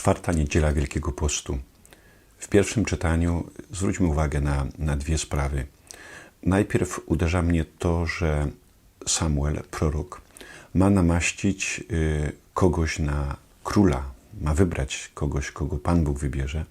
Czwarta niedziela Wielkiego Postu. W pierwszym czytaniu zwróćmy uwagę na, na dwie sprawy. Najpierw uderza mnie to, że Samuel, prorok, ma namaścić y, kogoś na króla, ma wybrać kogoś, kogo Pan Bóg wybierze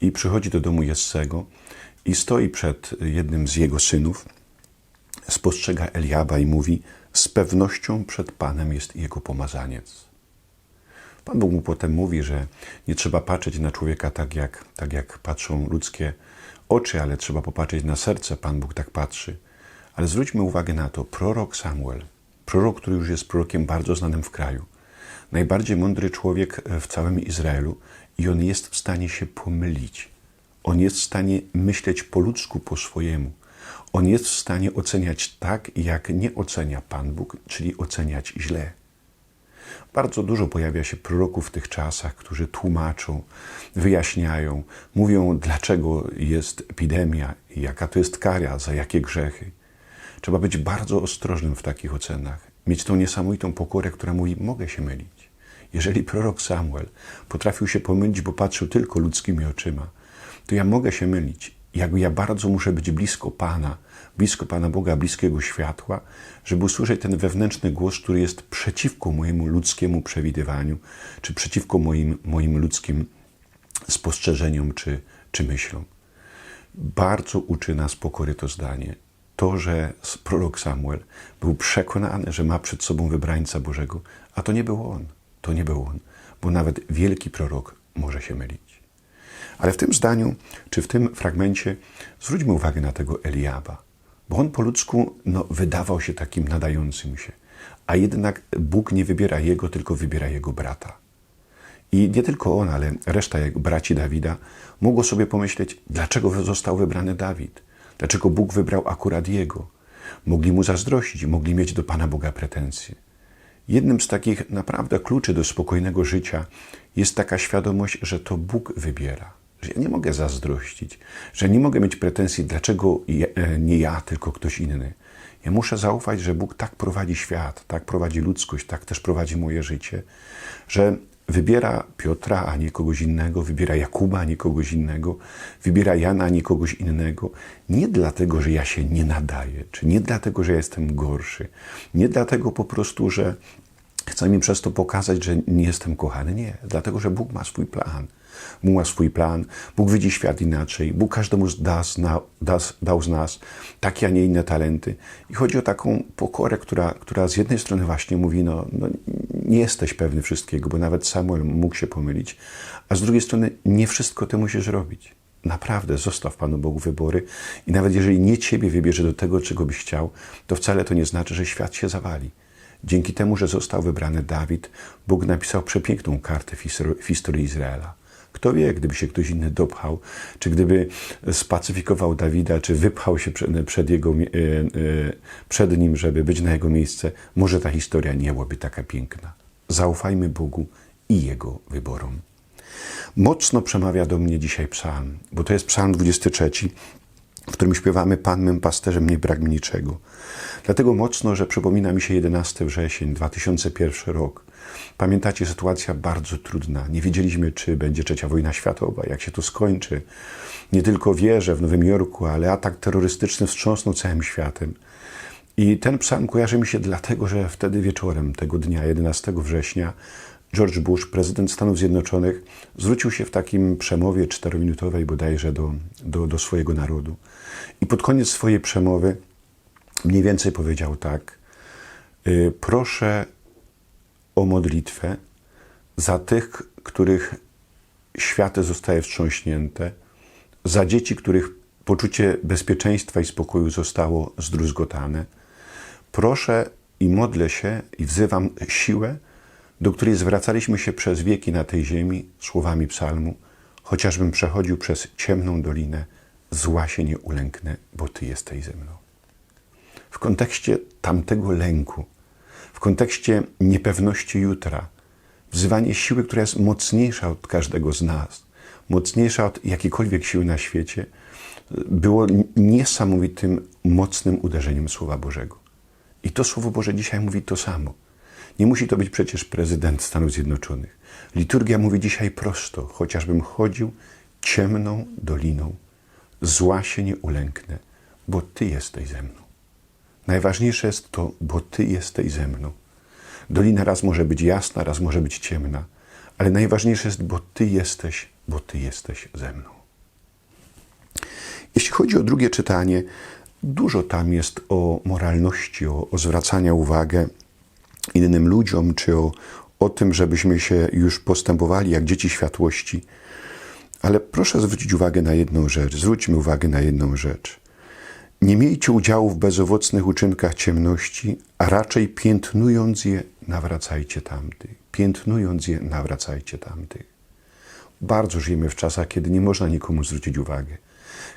i przychodzi do domu Jessego i stoi przed jednym z jego synów, spostrzega Eliaba i mówi, z pewnością przed Panem jest jego pomazaniec. Pan Bóg mu potem mówi, że nie trzeba patrzeć na człowieka tak jak, tak jak patrzą ludzkie oczy, ale trzeba popatrzeć na serce. Pan Bóg tak patrzy. Ale zwróćmy uwagę na to, prorok Samuel, prorok, który już jest prorokiem bardzo znanym w kraju, najbardziej mądry człowiek w całym Izraelu i on jest w stanie się pomylić. On jest w stanie myśleć po ludzku, po swojemu. On jest w stanie oceniać tak, jak nie ocenia Pan Bóg, czyli oceniać źle. Bardzo dużo pojawia się proroków w tych czasach, którzy tłumaczą, wyjaśniają, mówią, dlaczego jest epidemia, jaka to jest kara, za jakie grzechy. Trzeba być bardzo ostrożnym w takich ocenach, mieć tą niesamowitą pokorę, która mówi: Mogę się mylić. Jeżeli prorok Samuel potrafił się pomylić, bo patrzył tylko ludzkimi oczyma, to ja mogę się mylić. Jakby ja bardzo muszę być blisko Pana, blisko Pana Boga, bliskiego światła, żeby usłyszeć ten wewnętrzny głos, który jest przeciwko mojemu ludzkiemu przewidywaniu, czy przeciwko moim, moim ludzkim spostrzeżeniom, czy, czy myślom. Bardzo uczy nas pokory to zdanie. To, że prorok Samuel był przekonany, że ma przed sobą wybrańca Bożego, a to nie był on. To nie był on, bo nawet wielki prorok może się mylić. Ale w tym zdaniu, czy w tym fragmencie, zwróćmy uwagę na tego Eliaba, bo on po ludzku no, wydawał się takim nadającym się, a jednak Bóg nie wybiera jego, tylko wybiera jego brata. I nie tylko on, ale reszta jak braci Dawida mogło sobie pomyśleć, dlaczego został wybrany Dawid, dlaczego Bóg wybrał akurat jego. Mogli mu zazdrościć, mogli mieć do Pana Boga pretensje. Jednym z takich naprawdę kluczy do spokojnego życia jest taka świadomość, że to Bóg wybiera że ja nie mogę zazdrościć, że nie mogę mieć pretensji, dlaczego nie ja, tylko ktoś inny. Ja muszę zaufać, że Bóg tak prowadzi świat, tak prowadzi ludzkość, tak też prowadzi moje życie, że wybiera Piotra, a nie kogoś innego, wybiera Jakuba, a nie kogoś innego, wybiera Jana, a nie kogoś innego. Nie dlatego, że ja się nie nadaję, czy nie dlatego, że ja jestem gorszy, nie dlatego po prostu, że chce mi przez to pokazać, że nie jestem kochany. Nie, dlatego, że Bóg ma swój plan. Bóg ma swój plan, Bóg widzi świat inaczej, Bóg każdemu da, zna, da, dał z nas takie, a nie inne talenty. I chodzi o taką pokorę, która, która z jednej strony właśnie mówi, no, no nie jesteś pewny wszystkiego, bo nawet Samuel mógł się pomylić, a z drugiej strony nie wszystko ty musisz robić. Naprawdę zostaw Panu Bogu wybory i nawet jeżeli nie Ciebie wybierze do tego, czego byś chciał, to wcale to nie znaczy, że świat się zawali. Dzięki temu, że został wybrany Dawid, Bóg napisał przepiękną kartę w historii Izraela. Kto wie, gdyby się ktoś inny dopchał, czy gdyby spacyfikował Dawida, czy wypchał się przed, jego, e, e, przed nim, żeby być na jego miejsce, może ta historia nie byłaby taka piękna. Zaufajmy Bogu i Jego wyborom. Mocno przemawia do mnie dzisiaj psalm, bo to jest psalm 23, w którym śpiewamy Pan mym pasterzem, nie brak mi niczego. Dlatego mocno, że przypomina mi się 11 wrzesień, 2001 rok. Pamiętacie, sytuacja bardzo trudna. Nie wiedzieliśmy, czy będzie trzecia wojna światowa, jak się to skończy. Nie tylko wieże w Nowym Jorku, ale atak terrorystyczny wstrząsnął całym światem. I ten psalm kojarzy mi się dlatego, że wtedy wieczorem tego dnia, 11 września, George Bush, prezydent Stanów Zjednoczonych, zwrócił się w takim przemowie czterominutowej bodajże do, do, do swojego narodu. I pod koniec swojej przemowy mniej więcej powiedział tak: y, Proszę o modlitwę za tych, których światy zostaje wstrząśnięte, za dzieci, których poczucie bezpieczeństwa i spokoju zostało zdruzgotane. Proszę i modlę się i wzywam siłę, do której zwracaliśmy się przez wieki na tej ziemi słowami psalmu, chociażbym przechodził przez ciemną dolinę, zła się nie ulęknę, bo Ty jesteś ze mną. W kontekście tamtego lęku, w kontekście niepewności jutra, wzywanie siły, która jest mocniejsza od każdego z nas, mocniejsza od jakiejkolwiek siły na świecie, było niesamowitym, mocnym uderzeniem Słowa Bożego. I to Słowo Boże dzisiaj mówi to samo. Nie musi to być przecież prezydent Stanów Zjednoczonych. Liturgia mówi dzisiaj prosto, chociażbym chodził ciemną doliną, zła się nie ulęknę, bo Ty jesteś ze mną. Najważniejsze jest to, bo Ty jesteś ze mną. Dolina raz może być jasna, raz może być ciemna, ale najważniejsze jest, bo Ty jesteś, bo Ty jesteś ze mną. Jeśli chodzi o drugie czytanie, dużo tam jest o moralności, o, o zwracania uwagę innym ludziom, czy o, o tym, żebyśmy się już postępowali jak dzieci światłości. Ale proszę zwrócić uwagę na jedną rzecz. Zwróćmy uwagę na jedną rzecz. Nie miejcie udziału w bezowocnych uczynkach ciemności, a raczej piętnując je, nawracajcie tamtych. Piętnując je, nawracajcie tamtych. Bardzo żyjemy w czasach, kiedy nie można nikomu zwrócić uwagę.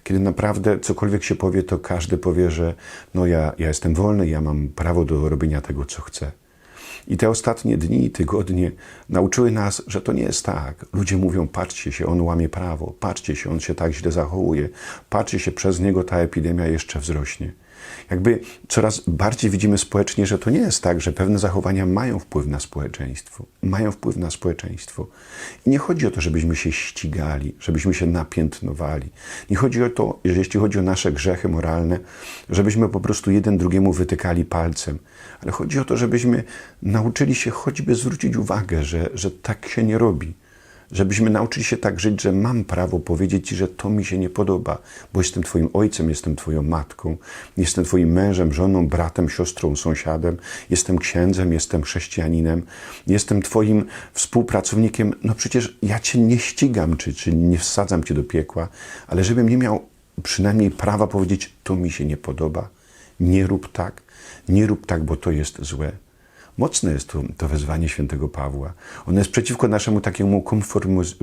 Kiedy naprawdę cokolwiek się powie, to każdy powie, że no ja, ja jestem wolny, ja mam prawo do robienia tego, co chcę. I te ostatnie dni, tygodnie nauczyły nas, że to nie jest tak. Ludzie mówią: patrzcie się, on łamie prawo, patrzcie się, on się tak źle zachowuje, patrzcie się, przez niego ta epidemia jeszcze wzrośnie. Jakby coraz bardziej widzimy społecznie, że to nie jest tak, że pewne zachowania mają wpływ na społeczeństwo. Mają wpływ na społeczeństwo. I nie chodzi o to, żebyśmy się ścigali, żebyśmy się napiętnowali. Nie chodzi o to, jeśli chodzi o nasze grzechy moralne, żebyśmy po prostu jeden drugiemu wytykali palcem, ale chodzi o to, żebyśmy nauczyli się choćby zwrócić uwagę, że, że tak się nie robi żebyśmy nauczyli się tak żyć, że mam prawo powiedzieć Ci, że to mi się nie podoba, bo jestem Twoim ojcem, jestem Twoją matką, jestem Twoim mężem, żoną, bratem, siostrą, sąsiadem, jestem księdzem, jestem chrześcijaninem, jestem Twoim współpracownikiem. No przecież ja Cię nie ścigam, czy, czy nie wsadzam Cię do piekła, ale żebym nie miał przynajmniej prawa powiedzieć, to mi się nie podoba, nie rób tak, nie rób tak, bo to jest złe. Mocne jest to, to wezwanie świętego Pawła. Ono jest przeciwko naszemu takiemu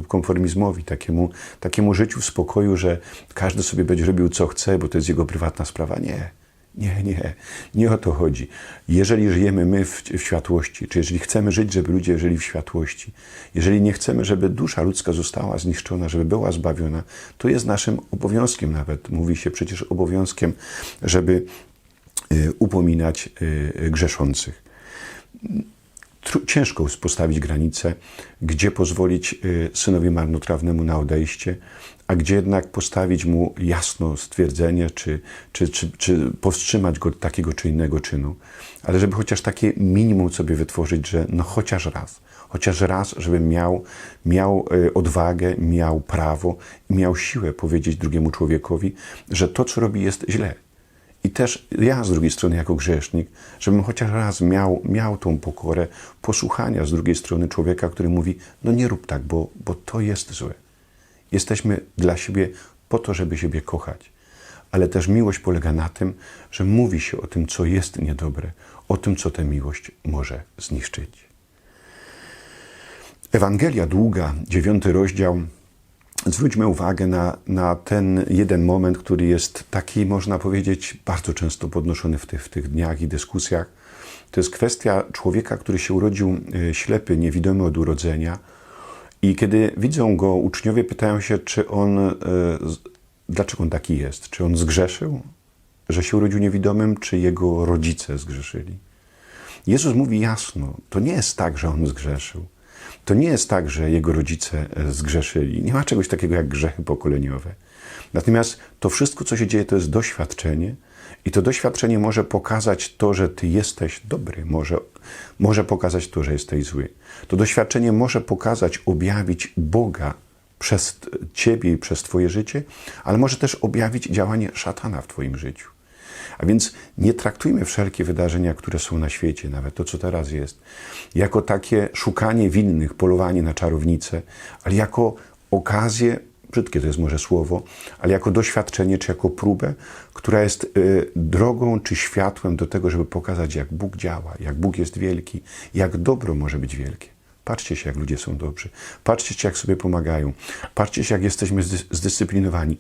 konformizmowi, takiemu, takiemu życiu w spokoju, że każdy sobie będzie robił co chce, bo to jest jego prywatna sprawa. Nie. Nie, nie, nie o to chodzi. Jeżeli żyjemy my w, w, światłości, czy jeżeli chcemy żyć, żeby ludzie żyli w światłości, jeżeli nie chcemy, żeby dusza ludzka została zniszczona, żeby była zbawiona, to jest naszym obowiązkiem nawet, mówi się przecież obowiązkiem, żeby y, upominać y, grzeszących ciężko postawić granicę, gdzie pozwolić y, synowi marnotrawnemu na odejście, a gdzie jednak postawić mu jasno stwierdzenie, czy, czy, czy, czy powstrzymać go od takiego czy innego czynu. Ale żeby chociaż takie minimum sobie wytworzyć, że no chociaż raz, chociaż raz, żeby miał, miał y, odwagę, miał prawo, miał siłę powiedzieć drugiemu człowiekowi, że to, co robi, jest źle i też ja z drugiej strony, jako grzesznik, żebym chociaż raz miał, miał tą pokorę posłuchania z drugiej strony człowieka, który mówi: No nie rób tak, bo, bo to jest złe. Jesteśmy dla siebie po to, żeby siebie kochać. Ale też miłość polega na tym, że mówi się o tym, co jest niedobre, o tym, co tę miłość może zniszczyć. Ewangelia długa, dziewiąty rozdział, zwróćmy uwagę na, na ten jeden moment, który jest taki, można powiedzieć, bardzo często podnoszony w tych, w tych dniach i dyskusjach. To jest kwestia człowieka, który się urodził e, ślepy, niewidomy od urodzenia. I kiedy widzą go, uczniowie pytają się, czy on, e, dlaczego on taki jest? Czy on zgrzeszył, że się urodził niewidomym, czy jego rodzice zgrzeszyli? Jezus mówi jasno, to nie jest tak, że on zgrzeszył. To nie jest tak, że jego rodzice e, zgrzeszyli. Nie ma czegoś takiego jak grzechy pokoleniowe. Natomiast to wszystko, co się dzieje, to jest doświadczenie, i to doświadczenie może pokazać to, że ty jesteś dobry, może, może pokazać to, że jesteś zły. To doświadczenie może pokazać, objawić Boga przez ciebie i przez twoje życie, ale może też objawić działanie szatana w twoim życiu. A więc nie traktujmy wszelkie wydarzenia, które są na świecie, nawet to, co teraz jest, jako takie szukanie winnych, polowanie na czarownicę, ale jako okazję, brzydkie to jest może słowo, ale jako doświadczenie czy jako próbę, która jest y, drogą czy światłem do tego, żeby pokazać, jak Bóg działa, jak Bóg jest wielki, jak dobro może być wielkie. Patrzcie się, jak ludzie są dobrzy. Patrzcie się, jak sobie pomagają. Patrzcie się, jak jesteśmy zdyscyplinowani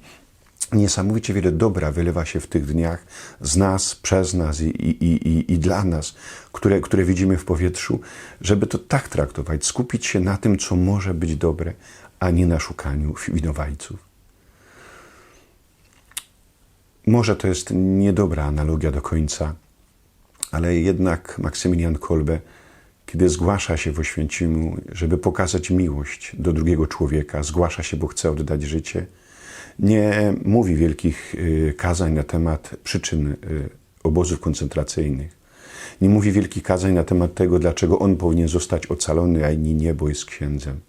niesamowicie wiele dobra wylewa się w tych dniach z nas, przez nas i, i, i, i dla nas, które, które widzimy w powietrzu, żeby to tak traktować, skupić się na tym, co może być dobre, a nie na szukaniu winowajców. Może to jest niedobra analogia do końca, ale jednak Maksymilian Kolbe kiedy zgłasza się w Oświęcimiu, żeby pokazać miłość do drugiego człowieka, zgłasza się, bo chce oddać życie, nie mówi wielkich y, kazań na temat przyczyn y, obozów koncentracyjnych. Nie mówi wielkich kazań na temat tego, dlaczego on powinien zostać ocalony, a inni nie, bo jest księdzem.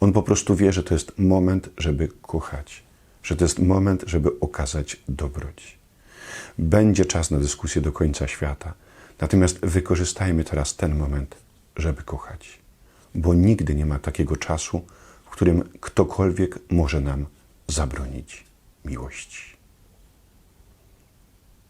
On po prostu wie, że to jest moment, żeby kochać, że to jest moment, żeby okazać dobroć. Będzie czas na dyskusję do końca świata. Natomiast wykorzystajmy teraz ten moment, żeby kochać, bo nigdy nie ma takiego czasu, w którym ktokolwiek może nam zabronić miłości.